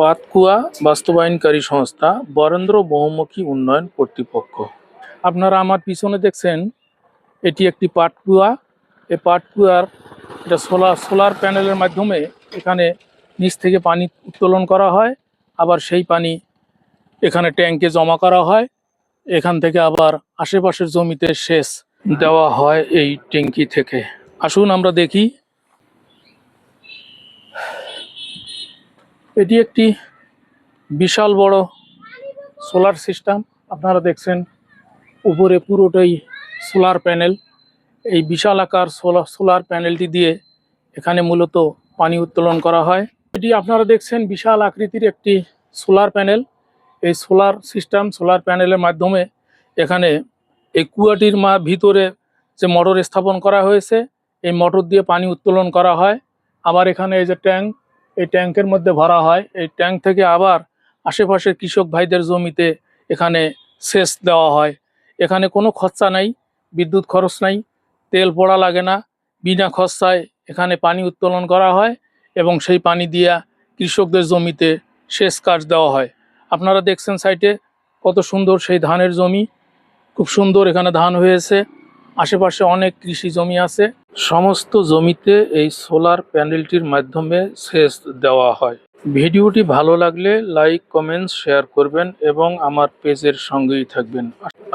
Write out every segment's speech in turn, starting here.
পাতকুয়া বাস্তবায়নকারী সংস্থা বরেন্দ্র বহুমুখী উন্নয়ন কর্তৃপক্ষ। আপনারা আমার পিছনে দেখছেন, এটি একটি পাটকুয়া। এই পাটকুয়ার এটা সোলার সোলার প্যানেলের মাধ্যমে এখানে নিচ থেকে পানি উত্তোলন করা হয়, আবার সেই পানি এখানে ট্যাঙ্কে জমা করা হয়। এখান থেকে আবার আশেপাশের জমিতে সেচ দেওয়া হয় এই ট্যাঙ্কি থেকে। আসুন আমরা দেখি এটি একটি বিশাল বড় সোলার সিস্টেম। আপনারা দেখছেন উপরে পুরোটাই সোলার প্যানেল। এই বিশাল আকার সোলার সোলার প্যানেলটি দিয়ে এখানে মূলত পানি উত্তোলন করা হয়। এটি আপনারা দেখছেন বিশাল আকৃতির একটি সোলার প্যানেল। এই সোলার সিস্টেম সোলার প্যানেলের মাধ্যমে এখানে এই কুয়াটির মা ভিতরে যে মোটর স্থাপন করা হয়েছে, এই মোটর দিয়ে পানি উত্তোলন করা হয়। আবার এখানে এই যে ট্যাঙ্ক এই ট্যাঙ্কের মধ্যে ভরা হয়। এই ট্যাঙ্ক থেকে আবার আশেপাশের কৃষক ভাইদের জমিতে এখানে সেচ দেওয়া হয়। এখানে কোনো খরচা নাই, বিদ্যুৎ খরচ নাই, তেল পোড়া লাগে না, বিনা খরচায় এখানে পানি উত্তোলন করা হয় এবং সেই পানি দিয়া কৃষকদের জমিতে সেচ কাজ দেওয়া হয়। আপনারা দেখছেন সাইটে কত সুন্দর সেই ধানের জমি। খুব সুন্দর এখানে ধান হয়েছে। আশেপাশে অনেক কৃষি জমি আছে। সমস্ত জমিতে এই সোলার প্যানেলটির মাধ্যমে সেচ দেওয়া হয়। ভিডিওটি ভালো লাগলে লাইক কমেন্টস শেয়ার করবেন এবং আমার পেজের সঙ্গেই থাকবেন।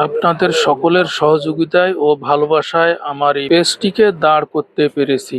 আপনাদের সকলের সহযোগিতায় ও ভালোবাসায় আমার এই পেজটিকে দাঁড় করতে পেরেছি।